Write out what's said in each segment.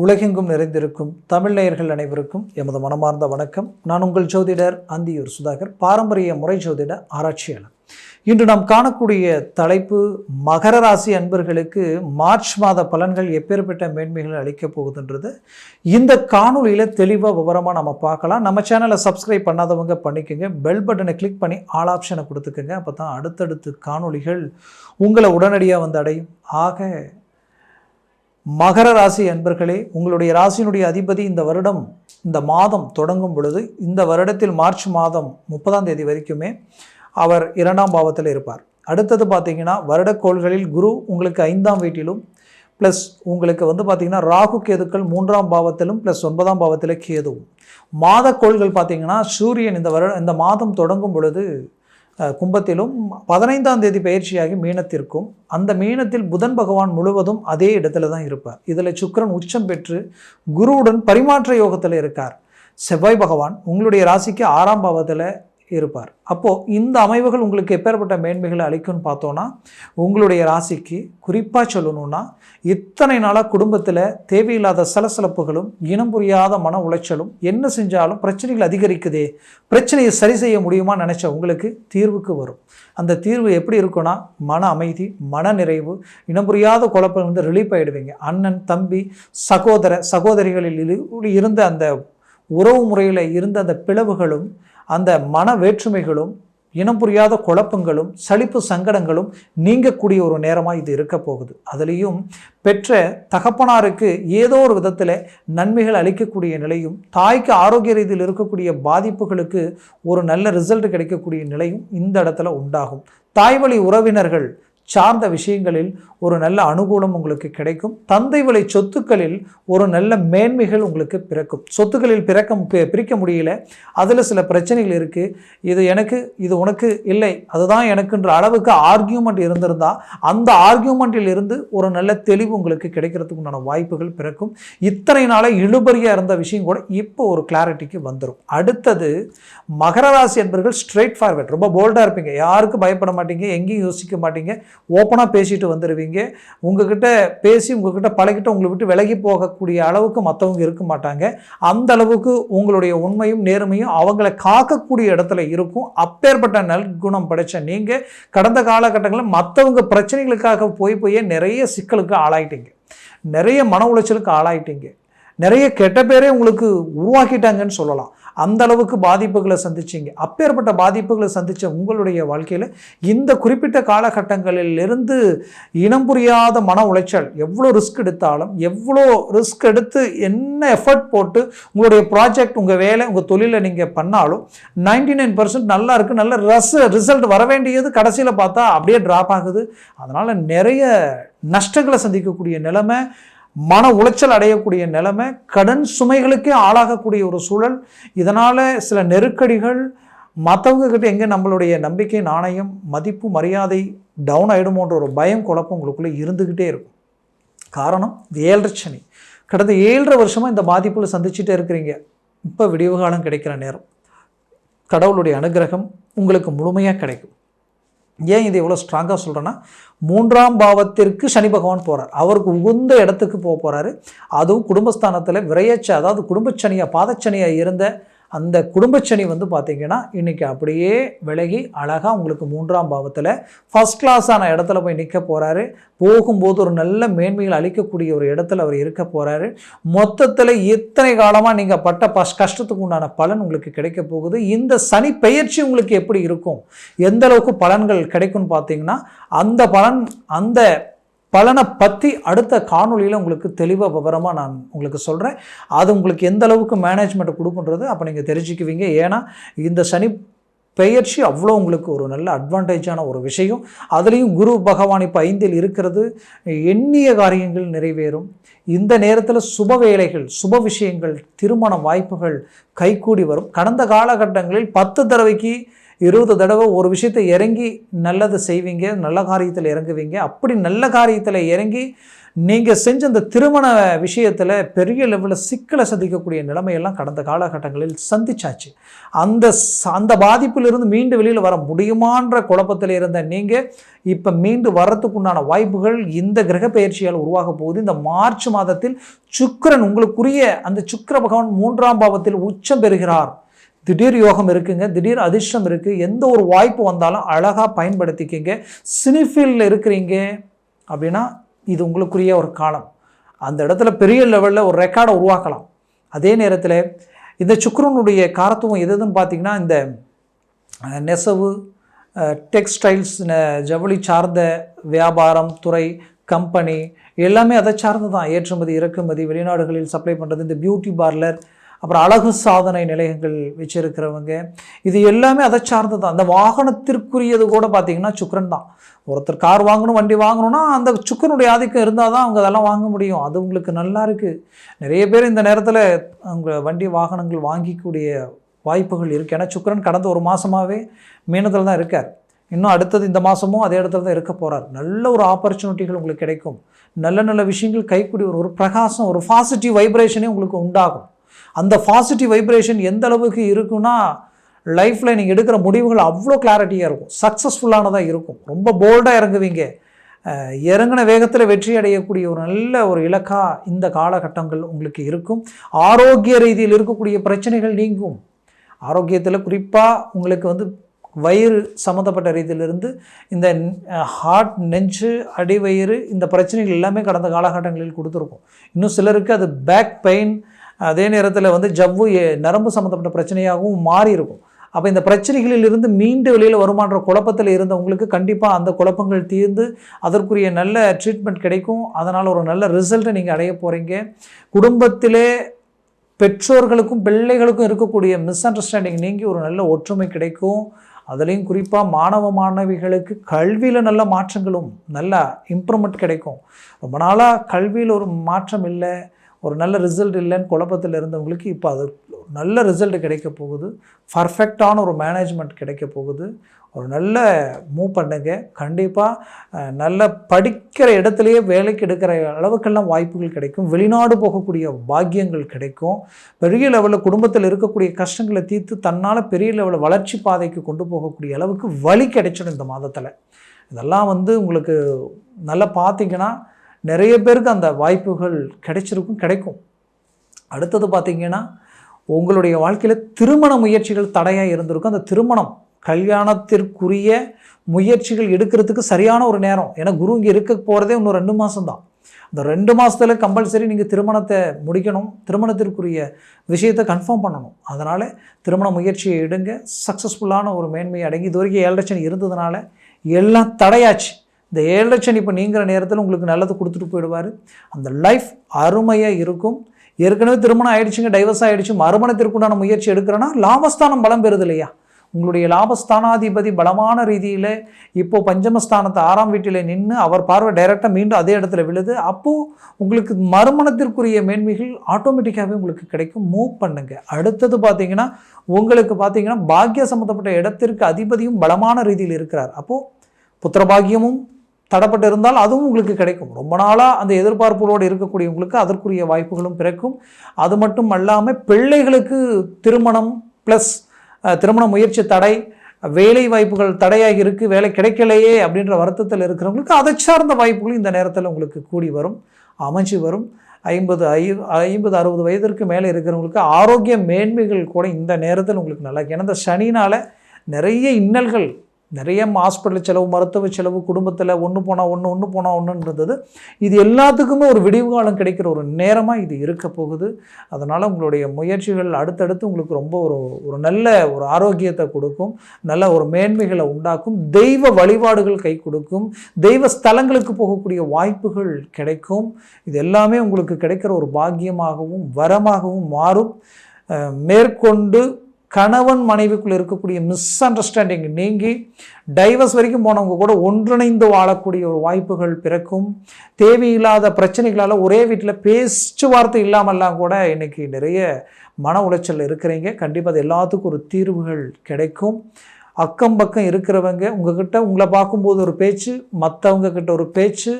உலகெங்கும் நிறைந்திருக்கும் தமிழ் நேயர்கள் அனைவருக்கும் எமது மனமார்ந்த வணக்கம். நான் உங்கள் ஜோதிடர் அந்தியூர் சுதாகர் பாரம்பரிய முறை ஜோதிட ஆராய்ச்சியாளர். இன்று நாம் காணக்கூடிய தலைப்பு மகர ராசி அன்பர்களுக்கு மார்ச் மாத பலன்கள் எப்பேற்பட்ட மேன்மைகள் அளிக்கப் போகுதுன்றது. இந்த காணொலியில் தெளிவாக விவரமாக நம்ம பார்க்கலாம். நம்ம சேனலை சப்ஸ்கிரைப் பண்ணாதவங்க பண்ணிக்கோங்க. பெல் பட்டனை கிளிக் பண்ணி ஆல் ஆப்ஷனை கொடுத்துக்கோங்க. அப்போ தான் அடுத்தடுத்து காணொளிகள் உங்களை உடனடியாக வந்து அடையும். ஆக மகர ராசி அன்பர்களே உங்களுடைய ராசியினுடைய அதிபதி இந்த வருடம் இந்த மாதம் தொடங்கும் பொழுது இந்த வருடத்தில் மார்ச் மாதம் முப்பதாம் தேதி வரைக்குமே அவர் இரண்டாம் பாவத்தில் இருப்பார். அடுத்தது பார்த்தீங்கன்னா வருடக்கோள்களில் குரு உங்களுக்கு ஐந்தாம் வீட்டிலும் ப்ளஸ் உங்களுக்கு வந்து பார்த்தீங்கன்னா ராகு கேதுக்கள் மூன்றாம் பாவத்திலும் ப்ளஸ் ஒன்பதாம் பாவத்தில் கேதுவும். மாதக்கோள்கள் பார்த்தீங்கன்னா சூரியன் இந்த வருட இந்த மாதம் தொடங்கும் பொழுது கும்பத்திலும் பதினைந்தாம் தேதி பயிற்சியாகி மீனத்திற்கும் அந்த மீனத்தில் புதன் பகவான் முழுவதும் அதே இடத்துல தான் இருப்பார். இதில் சுக்கரன் உச்சம் பெற்று குருவுடன் பரிமாற்ற யோகத்தில் இருக்கார். செவ்வாய் பகவான் உங்களுடைய ராசிக்கு ஆறாம் பாவத்தில் இருப்பார். அப்போது இந்த அமைவுகள் உங்களுக்கு எப்பேற்பட்ட மேன்மைகளை அளிக்கும்னு பார்த்தோன்னா உங்களுடைய ராசிக்கு குறிப்பாக சொல்லணும்னா இத்தனை நாளாக குடும்பத்தில் தேவையில்லாத சலசலப்புகளும் இனம் புரியாத மன உளைச்சலும் என்ன செஞ்சாலும் பிரச்சனைகள் அதிகரிக்குதே பிரச்சனையை சரி செய்ய முடியுமா நினச்ச உங்களுக்கு தீர்வுக்கு வரும். அந்த தீர்வு எப்படி இருக்குன்னா மன அமைதி மன நிறைவு இனம் புரியாத குழப்பம் வந்து ரிலீஃப் ஆகிடுவீங்க அண்ணன் தம்பி சகோதர சகோதரிகளில் இரு- இருந்த அந்த உறவு முறையில் இருந்த அந்த பிளவுகளும் அந்த மன வேற்றுமைகளும் இனம் புரியாத குழப்பங்களும் சலிப்பு சங்கடங்களும் நீங்கக்கூடிய ஒரு நேரமாக இது இருக்க போகுது. அதுலேயும் பெற்ற தகப்பனாருக்கு ஏதோ ஒரு விதத்தில் நன்மைகள் அளிக்கக்கூடிய நிலையும் தாய்க்கு ஆரோக்கிய ரீதியில் இருக்கக்கூடிய பாதிப்புகளுக்கு ஒரு நல்ல ரிசல்ட் கிடைக்கக்கூடிய நிலையும் இந்த இடத்துல உண்டாகும். தாய்வழி உறவினர்கள் சார்ந்த விஷயங்களில் ஒரு நல்ல அனுகூலம் உங்களுக்கு கிடைக்கும். தந்தை விலை சொத்துக்களில் ஒரு நல்ல மேன்மைகள் உங்களுக்கு பிறக்கும். சொத்துக்களில் பிறக்க பி- பிரிக்க முடியல. அதில் சில பிரச்சனைகள் இருக்குது இது எனக்கு இது உனக்கு இல்லை. அதுதான் எனக்குன்ற அளவுக்கு ஆர்கியூமெண்ட் இருந்திருந்தால் அந்த ஆர்கியூமெண்ட்டில் இருந்து ஒரு நல்ல தெளிவு உங்களுக்கு கிடைக்கிறதுக்கு உண்டான வாய்ப்புகள் பிறக்கும். இத்தனை நாளாக இழுபறியாக இருந்த விஷயம் கூட இப்போ ஒரு கிளாரிட்டிக்கு வந்துடும் அடுத்தது மகர ராசி என்பவர்கள் ஸ்ட்ரெயிட் ஃபார்வர்ட் ரொம்ப போல்டாக இருப்பீங்க. யாருக்கும் பயப்பட மாட்டீங்க. எங்கேயும் யோசிக்க மாட்டீங்க. ஓப்பனாக பேசிட்டு வந்துடுவீங்க உங்ககிட்ட பேசி உங்ககிட்ட பழகிட்ட உங்களை விட்டு விலகி போகக்கூடிய அளவுக்கு மற்றவங்க இருக்க மாட்டாங்க. அந்த அளவுக்கு உங்களுடைய உண்மையும் நேர்மையும் அவங்கள காக்கக்கூடிய இடத்துல இருக்கும். அப்பேற்பட்ட நற்குணம் படைச்ச நீங்கள் கடந்த காலகட்டங்களில் மற்றவங்க பிரச்சனைகளுக்காக போய் போய் நிறைய சிக்கலுக்கு ஆளாயிட்டீங்க. நிறைய மன உளைச்சலுக்கு ஆளாயிட்டீங்க. நிறைய கெட்ட பேரே உங்களுக்கு உருவாக்கிட்டாங்கன்னு சொல்லலாம். அந்த அளவுக்கு பாதிப்புகளை சந்திச்சிங்க. அப்பேற்பட்ட பாதிப்புகளை சந்தித்த உங்களுடைய வாழ்க்கையில் இந்த குறிப்பிட்ட காலகட்டங்களிலிருந்து இனம் புரியாத மன உளைச்சல் எவ்வளோ ரிஸ்க் எடுத்தாலும் எவ்வளோ ரிஸ்க் எடுத்து என்ன எஃபர்ட் போட்டு உங்களுடைய ப்ராஜெக்ட் உங்கள் வேலை உங்கள் தொழிலை நீங்கள் பண்ணாலும் நைன்டி நைன் நல்லா இருக்குது நல்ல ரஸ் ரிசல்ட் வர வேண்டியது கடைசியில் பார்த்தா அப்படியே ட்ராப் ஆகுது. அதனால் நிறைய நஷ்டங்களை சந்திக்கக்கூடிய நிலைமை மன உளைச்சல் அடையக்கூடிய நிலைமை கடன் சுமைகளுக்கே ஆளாகக்கூடிய ஒரு சூழல். இதனால் சில நெருக்கடிகள் மற்றவங்க கிட்ட எங்கே நம்மளுடைய நம்பிக்கை நாணயம் மதிப்பு மரியாதை டவுன் ஆகிடுமோன்ற ஒரு பயம் குழப்பம் உங்களுக்குள்ளே இருந்துக்கிட்டே இருக்கும். காரணம் இது ஏழரை சனி. கடந்த ஏழரை வருஷமாக இந்த பாதிப்பில் சந்திச்சுட்டே இருக்கிறீங்க. இப்போ விடிவு காலம் கிடைக்கிற நேரம். கடவுளுடைய அனுகிரகம் உங்களுக்கு முழுமையாக கிடைக்கும். ஏன் இது எவ்வளோ ஸ்ட்ராங்காக சொல்கிறேன்னா மூன்றாம் பாவத்திற்கு சனி பகவான் போகிறார் அவருக்கு உகுந்த இடத்துக்கு போக போகிறாரு அதுவும் குடும்பஸ்தானத்தில் விரையச்ச அதாவது குடும்பச்சனியாக பாதச்சனியாக இருந்த அந்த குடும்பச்சனி வந்து பார்த்தீங்கன்னா இன்றைக்கி அப்படியே விலகி அழகாக உங்களுக்கு மூன்றாம் பாவத்தில் ஃபஸ்ட் கிளாஸான இடத்துல போய் நிற்க போகிறாரு போகும்போது ஒரு நல்ல மேன்மைகள் அளிக்கக்கூடிய ஒரு இடத்துல அவர் இருக்க போகிறாரு மொத்தத்தில் இத்தனை காலமாக நீங்கள் பட்ட பஸ் கஷ்டத்துக்கு உண்டான பலன் உங்களுக்கு கிடைக்க போகுது. இந்த சனி பெயர்ச்சி உங்களுக்கு எப்படி இருக்கும்? எந்த அளவுக்கு பலன்கள் கிடைக்கும்னு பார்த்தீங்கன்னா அந்த பலன் அந்த பலனை பற்றி அடுத்த காணொளியில் உங்களுக்கு தெளிவாக விவரமாக நான் உங்களுக்கு சொல்கிறேன் அது உங்களுக்கு எந்த அளவுக்கு மேனேஜ்மெண்ட் கொடுக்குன்றது அப்போ நீங்கள் தெரிஞ்சுக்குவீங்க. ஏன்னா இந்த சனி பெயர்ச்சி அவ்வளோ உங்களுக்கு ஒரு நல்ல அட்வான்டேஜான ஒரு விஷயம். அதுலேயும் குரு பகவான் இப்போ ஐந்தில் இருக்கிறது. எண்ணிய காரியங்கள் நிறைவேறும். இந்த நேரத்தில் சுப வேலைகள் சுப விஷயங்கள் திருமண வாய்ப்புகள் கைகூடி வரும். கடந்த காலகட்டங்களில் பத்து தடவைக்கு இருபது தடவை ஒரு விஷயத்தை இறங்கி நல்லதை செய்வீங்க நல்ல காரியத்தில் இறங்குவீங்க. அப்படி நல்ல காரியத்தில் இறங்கி நீங்கள் செஞ்ச அந்த திருமண விஷயத்தில் பெரிய லெவலில் சிக்கலை சந்திக்கக்கூடிய நிலைமையெல்லாம் கடந்த காலகட்டங்களில் சந்திச்சாச்சு. அந்த அந்த பாதிப்பிலிருந்து மீண்டு வெளியில் வர முடியுமான்ற குழப்பத்தில் இருந்த நீங்கள் இப்போ மீண்டு வர்றதுக்குண்டான வாய்ப்புகள் இந்த கிரக பயிற்சியால் உருவாக போகுது. இந்த மார்ச் மாதத்தில் சுக்கரன் உங்களுக்குரிய அந்த சுக்கர பகவான் மூன்றாம் பாவத்தில் உச்சம் பெறுகிறார். திடீர் யோகம் இருக்குங்க திடீர் அதிர்ஷ்டம் இருக்குது எந்த ஒரு வாய்ப்பு வந்தாலும் அழகாக பயன்படுத்திக்கிங்க. சினிஃபீல்டில் இருக்கிறீங்க அப்படின்னா இது உங்களுக்குரிய ஒரு காலம். அந்த இடத்துல பெரிய லெவலில் ஒரு ரெக்கார்டை உருவாக்கலாம். அதே நேரத்தில் இந்த சுக்கிரனுடைய காரத்துவம் எது எதுன்னு பார்த்தீங்கன்னா இந்த நெசவு டெக்ஸ்டைல்ஸ் ஜவுளி சார்ந்த வியாபாரம் துறை கம்பெனி எல்லாமே அதை சார்ந்து தான் ஏற்றுமதி இறக்குமதி வெளிநாடுகளில் சப்ளை பண்ணுறது இந்த பியூட்டி பார்லர் அப்புறம் அழகு சாதனை நிலையங்கள் வச்சிருக்கிறவங்க. இது எல்லாமே அதை சார்ந்து தான் அந்த வாகனத்திற்குரியது கூட பார்த்தீங்கன்னா சுக்கரன் தான். ஒருத்தர் கார் வாங்கணும் வண்டி வாங்கணும்னா அந்த சுக்கரனுடைய ஆதிக்கம் இருந்தால் தான் அவங்க அதெல்லாம் வாங்க முடியும். அது உங்களுக்கு நல்லா இருக்குது நிறைய பேர் இந்த நேரத்தில் அவங்க வண்டி வாகனங்கள் வாங்கிக்கூடிய வாய்ப்புகள் இருக்குது ஏன்னா சுக்கரன் கடந்த ஒரு மாதமாகவே மீனத்தில் தான் இருக்கார். இன்னும் அடுத்தது இந்த மாதமும் அதே இடத்துல தான் இருக்க போகிறார் நல்ல ஒரு ஆப்பர்ச்சுனிட்டிகள் உங்களுக்கு கிடைக்கும். நல்ல நல்ல விஷயங்கள் கைக்குடி ஒரு ஒரு பிரகாசம் ஒரு பாசிட்டிவ் வைப்ரேஷனே உங்களுக்கு உண்டாகும். அந்த பாசிட்டிவ் வைப்ரேஷன் எந்த அளவுக்கு இருக்குன்னா லைஃப்பில் நீங்கள் எடுக்கிற முடிவுகள் அவ்வளோ கிளாரிட்டியாக இருக்கும். சக்ஸஸ்ஃபுல்லானதாக இருக்கும். ரொம்ப போல்டாக இறங்குவீங்க. இறங்கின வேகத்தில் வெற்றி அடையக்கூடிய ஒரு நல்ல ஒரு இலக்கா இந்த காலகட்டங்கள் உங்களுக்கு இருக்கும். ஆரோக்கிய ரீதியில் இருக்கக்கூடிய பிரச்சனைகள் நீங்கும். ஆரோக்கியத்தில் குறிப்பாக உங்களுக்கு வந்து வயிறு சம்மந்தப்பட்ட ரீதியிலிருந்து இந்த ஹார்ட் நெஞ்சு அடிவயிறு இந்த பிரச்சனைகள் எல்லாமே கடந்த காலகட்டங்களில் கொடுத்துருக்கும். இன்னும் சிலருக்கு அது பேக் பெயின் அதே நேரத்தில் வந்து ஜவ்வு நரம்பு சம்மந்தப்பட்ட பிரச்சனையாகவும் மாறி இருக்கும் அப்போ இந்த பிரச்சனைகளில் இருந்து மீண்டு வெளியில் வருமான்ற குழப்பத்தில் இருந்தவங்களுக்கு கண்டிப்பாக அந்த குழப்பங்கள் தீர்ந்து அதற்குரிய நல்ல ட்ரீட்மெண்ட் கிடைக்கும். அதனால் ஒரு நல்ல ரிசல்ட்டை நீங்கள் அடைய போகிறீங்க குடும்பத்திலே பெற்றோர்களுக்கும் பிள்ளைகளுக்கும் இருக்கக்கூடிய மிஸ் அண்டர்ஸ்டாண்டிங் நீங்கி ஒரு நல்ல ஒற்றுமை கிடைக்கும். அதுலேயும் குறிப்பாக மாணவ மாணவிகளுக்கு கல்வியில் நல்ல மாற்றங்களும் நல்ல இம்ப்ரூவ்மெண்ட் கிடைக்கும். ரொம்ப நாளாக கல்வியில் ஒரு மாற்றம் இல்லை. ஒரு நல்ல ரிசல்ட் இல்லைன்னு குழப்பத்தில் இருந்தவங்களுக்கு இப்போ அது நல்ல ரிசல்ட் கிடைக்க போகுது. பர்ஃபெக்டான ஒரு மேனேஜ்மெண்ட் கிடைக்க போகுது. ஒரு நல்ல மூவ் பண்ணுங்க. கண்டிப்பாக நல்ல படிக்கிற இடத்துலையே வேலைக்கு எடுக்கிற அளவுக்கெல்லாம் வாய்ப்புகள் கிடைக்கும். வெளிநாடு போகக்கூடிய பாக்கியங்கள் கிடைக்கும். பெரிய லெவலில் குடும்பத்தில் இருக்கக்கூடிய கஷ்டங்களை தீர்த்து தன்னால் பெரிய லெவலில் வளர்ச்சி பாதைக்கு கொண்டு போகக்கூடிய அளவுக்கு வழி கிடைச்சிடும் இந்த மாதத்தில். இதெல்லாம் வந்து உங்களுக்கு நல்லா பார்த்தீங்கன்னா நிறைய பேருக்கு அந்த வாய்ப்புகள் கிடைச்சிருக்கும் கிடைக்கும். அடுத்தது பார்த்திங்கன்னா உங்களுடைய வாழ்க்கையில் திருமண முயற்சிகள் தடையாக இருந்திருக்கும். அந்த திருமணம் கல்யாணத்திற்குரிய முயற்சிகள் எடுக்கிறதுக்கு சரியான ஒரு நேரம். ஏன்னா குரு இங்கே இருக்க போகிறதே இன்னும் ரெண்டு மாதம் தான் அந்த ரெண்டு மாதத்தில் கம்பல்சரி நீங்கள் திருமணத்தை முடிக்கணும். திருமணத்திற்குரிய விஷயத்தை கன்ஃபார்ம் பண்ணணும். அதனால் திருமண முயற்சியை எடுங்க. சக்ஸஸ்ஃபுல்லான ஒரு மேன்மையை அடங்கி. இது வரைக்கும் ஏழரை சனி இருந்ததுனால எல்லாம் தடையாச்சு. இந்த ஏழரை சனி இப்போ நீங்கிற நேரத்தில் உங்களுக்கு நல்லது கொடுத்துட்டு போயிடுவார். அந்த லைஃப் அருமையாக இருக்கும். ஏற்கனவே திருமணம் ஆயிடுச்சுங்க டைவர்ஸ் ஆகிடுச்சு மறுமணத்திற்குண்டான முயற்சி எடுக்கிறேன்னா லாபஸ்தானம் பலம் பெறுது இல்லையா? உங்களுடைய லாபஸ்தானாதிபதி பலமான ரீதியில் இப்போது பஞ்சமஸ்தானத்தை ஆறாம் வீட்டில் நின்று அவர் பார்வை டைரெக்டாக மீண்டும் அதே இடத்துல விழுது. அப்போது உங்களுக்கு மறுமணத்திற்குரிய மேன்மைகள் ஆட்டோமேட்டிக்காகவே உங்களுக்கு கிடைக்கும். மூவ் பண்ணுங்கள் அடுத்தது பார்த்தீங்கன்னா உங்களுக்கு பார்த்தீங்கன்னா பாக்கிய சம்மந்தப்பட்ட இடத்திற்கு அதிபதியும் பலமான ரீதியில் இருக்கிறார். அப்போது புத்திரபாகியமும் தடப்பட்டு இருந்தால் அதுவும் உங்களுக்கு கிடைக்கும். ரொம்ப நாளாக அந்த எதிர்பார்ப்புகளோடு இருக்கக்கூடியவங்களுக்கு அதற்குரிய வாய்ப்புகளும் பிறக்கும். அது மட்டும் அல்லாமல் பிள்ளைகளுக்கு திருமணம் ப்ளஸ் திருமண முயற்சி தடை வேலை வாய்ப்புகள் தடையாகி இருக்குது வேலை கிடைக்கலையே அப்படின்ற வருத்தத்தில் இருக்கிறவங்களுக்கு அதை சார்ந்த வாய்ப்புகளும் இந்த நேரத்தில் உங்களுக்கு கூடி வரும் அமைஞ்சு வரும். ஐம்பது ஐ ஐம்பது அறுபது வயதிற்கு மேலே இருக்கிறவங்களுக்கு ஆரோக்கிய மேன்மைகள் கூட இந்த நேரத்தில் உங்களுக்கு நல்லா ஏன்னா இந்த சனினால் நிறைய இன்னல்கள் நிறைய ஹாஸ்பிட்டல் செலவு மருத்துவ செலவு குடும்பத்தில் ஒன்று போனால் ஒன்று ஒன்று போனால் ஒன்றுன்றது இது எல்லாத்துக்குமே ஒரு விடிவு காலம் கிடைக்கிற ஒரு நேரமாக இது இருக்க போகுது. அதனால் உங்களுடைய முயற்சிகள் அடுத்தடுத்து உங்களுக்கு ரொம்ப ஒரு ஒரு நல்ல ஒரு ஆரோக்கியத்தை கொடுக்கும். நல்ல ஒரு மேன்மைகளை உண்டாக்கும். தெய்வ வழிபாடுகள் கை கொடுக்கும். தெய்வ ஸ்தலங்களுக்கு போகக்கூடிய வாய்ப்புகள் கிடைக்கும். இது எல்லாமே உங்களுக்கு கிடைக்கிற ஒரு பாக்கியமாகவும் வரமாகவும் மாறும். மேற்கொண்டு கணவன் மனைவிக்குள் இருக்கக்கூடிய மிஸ் அண்டர்ஸ்டாண்டிங் நீங்கி டைவர்ஸ் வரைக்கும் போனவங்க கூட ஒன்றிணைந்து வாழக்கூடிய ஒரு வாய்ப்புகள் பிறக்கும். தேவையில்லாத பிரச்சனைகளால் ஒரே வீட்டில் பேச்சுவார்த்தை இல்லாமல்லாம் கூட இன்றைக்கி நிறைய மன உளைச்சல் இருக்கிறீங்க. கண்டிப்பாக அது எல்லாத்துக்கும் ஒரு தீர்வுகள் கிடைக்கும். அக்கம் பக்கம் இருக்கிறவங்க உங்ககிட்ட உங்களை பார்க்கும்போது ஒரு பேச்சு மற்றவங்க கிட்ட ஒரு பேச்சு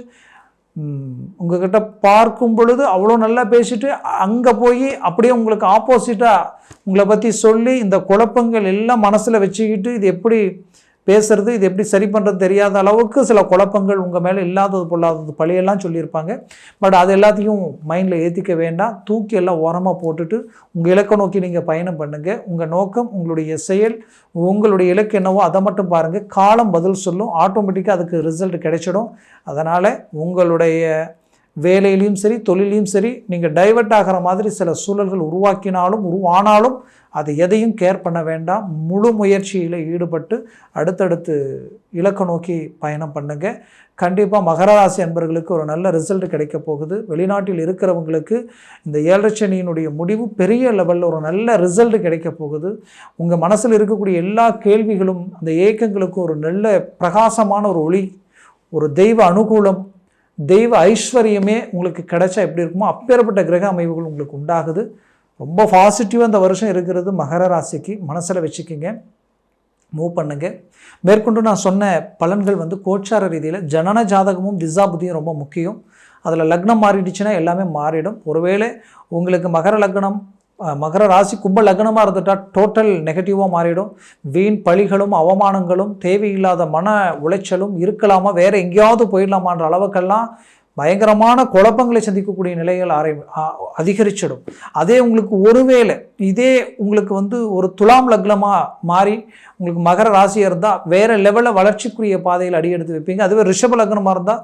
உங்ககிட்ட பார்க்கும் பொழுது அவ்வளோ நல்லா பேசிட்டு அங்கே போய் அப்படியே உங்களுக்கு ஆப்போசிட்டாக உங்களை பற்றி சொல்லி இந்த குழப்பங்கள் எல்லாம் மனசில் வச்சுக்கிட்டு இது எப்படி பேசுகிறது இது எப்படி சரி பண்ணுறது தெரியாத அளவுக்கு சில குழப்பங்கள் உங்கள் மேலே இல்லாதது பொல்லாதது பழியெல்லாம் சொல்லியிருப்பாங்க. பட் அது எல்லாத்தையும் மைண்டில் ஏற்றிக்க வேண்டாம். தூக்கி எல்லாம் ஓரமாக போட்டுட்டு உங்கள் இலக்கை நோக்கி நீங்கள் பயணம் பண்ணுங்கள் உங்கள் நோக்கம் உங்களுடைய செயல் உங்களுடைய இலக்கு என்னவோ அதை மட்டும் பாருங்கள் காலம் பதில் சொல்லும். ஆட்டோமேட்டிக்காக அதுக்கு ரிசல்ட் கிடைச்சிடும். அதனால் உங்களுடைய வேலையிலையும் சரி தொழிலையும் சரி நீங்கள் டைவர்ட் ஆகிற மாதிரி சில சூழல்கள் உருவாக்கினாலும் உருவானாலும் அது எதையும் கேர் பண்ண வேண்டாம். முழு முயற்சியில் ஈடுபட்டு அடுத்தடுத்து இலக்கு நோக்கி பயணம் பண்ணுங்கள் கண்டிப்பாக மகர ராசி அன்பர்களுக்கு ஒரு நல்ல ரிசல்ட் கிடைக்க போகுது. வெளிநாட்டில் இருக்கிறவங்களுக்கு இந்த ஏழச்சனியினுடைய முடிவு பெரிய லெவலில் ஒரு நல்ல ரிசல்ட் கிடைக்க போகுது. உங்கள் மனசில் இருக்கக்கூடிய எல்லா கேள்விகளும் அந்த ஏக்கங்களுக்கும் ஒரு நல்ல பிரகாசமான ஒரு ஒளி ஒரு தெய்வ அனுகூலம் தெய்வ ஐஸ்வர்யமே உங்களுக்கு கிடைச்சா எப்படி இருக்குமோ அப்பேற்பட்ட கிரக அமைவுகள் உங்களுக்கு உண்டாகுது. ரொம்ப பாசிட்டிவாக இந்த வருஷம் இருக்கிறது மகர ராசிக்கு. மனசில் வச்சுக்கிங்க. மூவ் பண்ணுங்க. மேற்கொண்டு நான் சொன்ன பலன்கள் வந்து கோச்சார ரீதியில் ஜனன ஜாதகமும் திசாபுதியும் ரொம்ப முக்கியம். அதில் லக்னம் மாறிடுச்சுன்னா எல்லாமே மாறிடும். ஒருவேளை உங்களுக்கு மகர லக்னம் மகர ராசி கும்ப லக்னமாக இருந்துட்டா டோட்டல் நெகட்டிவாக மாறிடும். வீண் பழிகளும் அவமானங்களும் தேவையில்லாத மன உளைச்சலும் இருக்கலாமா? வேறு எங்கேயாவது போயிடலாமான்ற அளவுக்கெல்லாம் பயங்கரமான குழப்பங்களை சந்திக்கக்கூடிய நிலைகள் ஆரை அதிகரிச்சிடும். அதே உங்களுக்கு ஒருவேளை இதே உங்களுக்கு வந்து ஒரு துலாம் லக்னமாக மாறி உங்களுக்கு மகர ராசியாக இருந்தால் வேறு லெவலில் வளர்ச்சிக்குரிய பாதையில் அடி எடுத்து வைப்பீங்க. அதுவே ரிஷப லக்னமாக இருந்தால்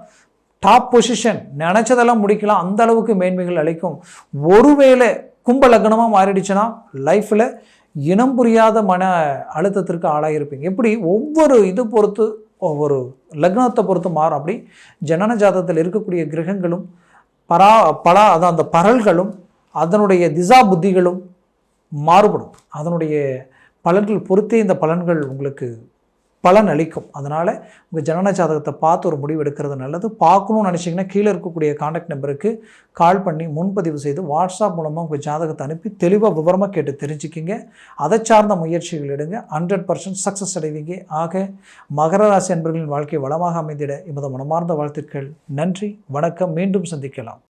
டாப் பொசிஷன் நினச்சதெல்லாம் முடிக்கலாம். அந்த அளவுக்கு மேன்மைகள் அளிக்கும். ஒருவேளை கும்ப லக்னமாக மாறிடுச்சுன்னா லைஃப்பில் இனம் புரியாத மன அழுத்தத்திற்கு ஆளாகிருப்பீங்க எப்படி? ஒவ்வொரு இது பொறுத்து ஒவ்வொரு லக்னத்தை பொறுத்து மாறும். அப்படி ஜனன ஜாதகத்தில் இருக்கக்கூடிய கிரகங்களும் பரா பலா அதான் அந்த பரல்களும் அதனுடைய திசா புத்திகளும் மாறுபடும். அதனுடைய பலன்கள் பொறுத்தே இந்த பலன்கள் உங்களுக்கு பலன் அளிக்கும். அதனால் உங்கள் ஜனன ஜாதகத்தை பார்த்து ஒரு முடிவு எடுக்கிறது நல்லது. பார்க்கணும்னு நினச்சிங்கன்னா கீழே இருக்கக்கூடிய காண்டாக்ட் நம்பருக்கு கால் பண்ணி முன்பதிவு செய்து வாட்ஸ்அப் மூலமாக உங்கள் ஜாதகத்தை அனுப்பி தெளிவாக விவரமாக கேட்டு தெரிஞ்சுக்கிங்க. அதை சார்ந்த முயற்சிகள் எடுங்க. ஹண்ட்ரட் பர்சன்ட் சக்ஸஸ் அடைவீங்க. ஆக மகர ராசி அன்பர்களின் வாழ்க்கை வளமாக அமைந்திட எமது மனமார்ந்த வாழ்த்துக்கள். நன்றி. வணக்கம். மீண்டும் சந்திக்கலாம்.